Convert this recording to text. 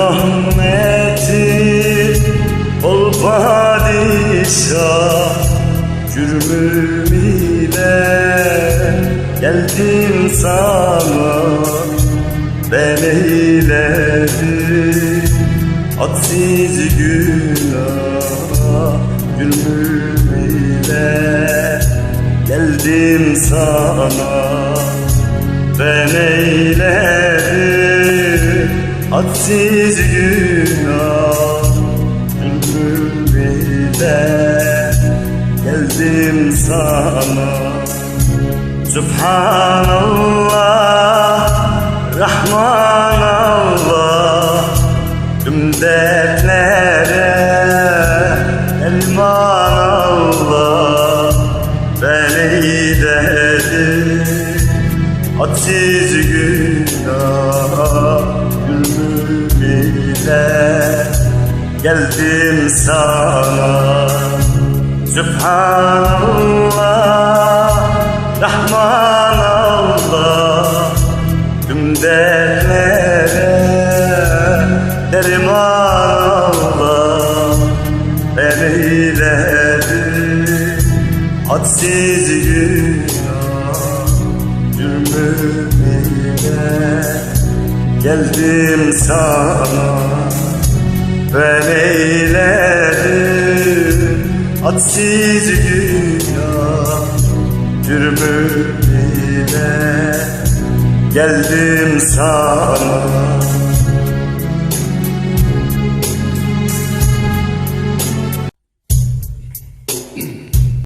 rahmetin ol padişah Cürmüm ile geldim sana. Ben eyledim hadsiz günah Cürmüm ile geldim sana. Ben eyledim hadsiz günah Gönlüm ile geldim sana. Subhanallah Rahmanallah. Tüm dertlere Elman Allah Ben eyledim Hadsiz günah Geldim sana. Sübhanallah Rahman Allah. Tüm dertlere Derman Allah. Ben eyledim Hadsiz günah Geldim sana hadsiz Cürmüm ile geldim sana